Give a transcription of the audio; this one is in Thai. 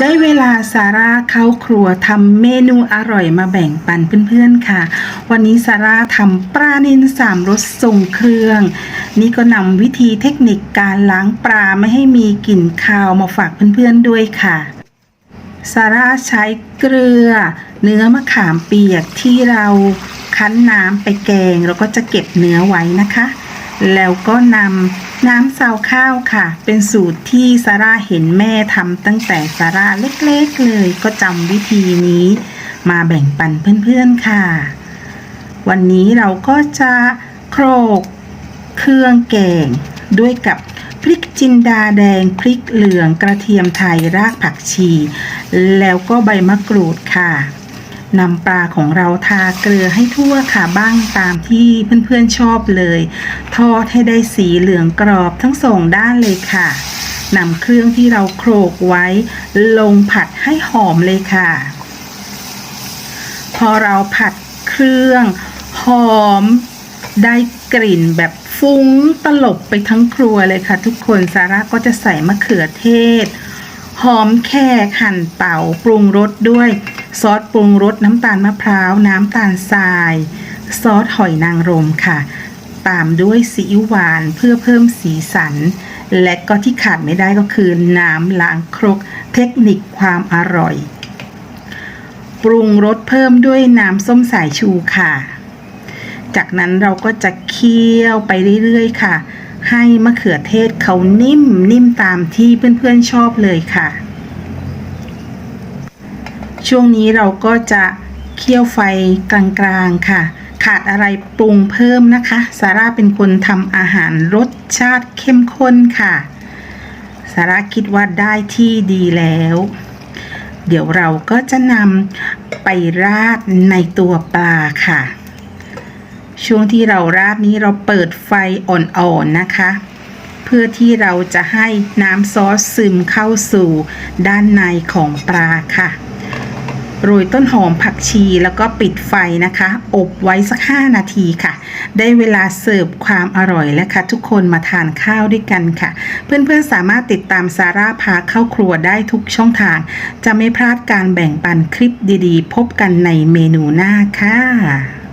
ได้เวลาซาร่าเข้าครัวทำเมนูอร่อยมาแบ่งปันเพื่อนๆค่ะ วันนี้ซาร่าทำปลานิลสามรสทรงเครื่อง นี่ก็นำวิธีเทคนิคการล้างปลาไม่ให้มีกลิ่นคาวมาฝากเพื่อนๆด้วยค่ะซาร่าใช้เกลือ เนื้อมะขามเปียกที่เราคั้นน้ำไปแกง แล้วก็จะเก็บเนื้อไว้นะคะ แล้วก็นำ น้ำซาวข้าวค่ะ เป็นสูตรที่ซาร่าเห็นแม่ทำตั้งแต่ซาร่าเล็กๆเลยก็จำวิธีนี้มาแบ่งปันเพื่อนๆค่ะ วันนี้เราก็จะโครกเครื่องแกงด้วยกับพริกจินดาแดงพริกเหลืองกระเทียมไทยรากผักชี แล้วก็ใบมะกรูดค่ะ นำปลาของเราทาเกลือให้ทั่วค่ะบ้างตามที่เพื่อนๆชอบเลย ทอดให้ได้สีเหลืองกรอบทั้งสองด้านเลยค่ะนำเครื่องที่เราโขลกไว้ ลงผัดให้หอมเลยค่ะ พอเราผัดเครื่องหอมได้กลิ่นแบบฟุ้งตลบไปทั้งครัวเลยค่ะ ทุกคนซาร่าก็จะใส่มะเขือเทศ หอมแขกหั่นเป่าปรุงรสด้วย ซอสปรุงรสน้ำตาลมะพร้าว น้ำตาลทราย ซอสหอยนางรมค่ะ ตามด้วยซีอิ๊วหวานเพื่อเพิ่มสีสัน และก็ที่ขาดไม่ได้ก็คือน้ำล้างครกเทคนิคความอร่อย ปรุงรสเพิ่มด้วยน้ำส้มสายชูค่ะ จากนั้นเราก็จะเคี่ยวไปเรื่อยๆค่ะ ให้มะเขือเทศเขานิ่มนิ่มตามที่เพื่อนๆชอบเลยค่ะ ช่วงนี้เราก็จะเคี่ยวไฟกลางๆค่ะ ขาดอะไรปรุงเพิ่มนะคะซาร่าเป็นคนทำอาหารรสชาติเข้มข้นค่ะซาร่าคิดว่าได้ที่ดีแล้ว เดี๋ยวเราก็จะนำไปราดในตัวปลาค่ะ ช่วงที่เราราดนี้เราเปิดไฟอ่อนๆนะคะ เพื่อที่เราจะให้น้ำซอสซึมเข้าสู่ด้านในของปลาค่ะ โรยต้นหอมผักชีแล้วก็ปิดไฟนะคะ อบไว้สัก 5 นาทีค่ะ ได้เวลาเสิร์ฟความอร่อยแล้วค่ะ ทุกคนมาทานข้าวด้วยกันค่ะ เพื่อนๆสามารถติดตามซาร่าพาเข้าครัวได้ทุกช่องทาง จะไม่พลาดการแบ่งปันคลิปดีๆ พบกันในเมนูหน้าค่ะ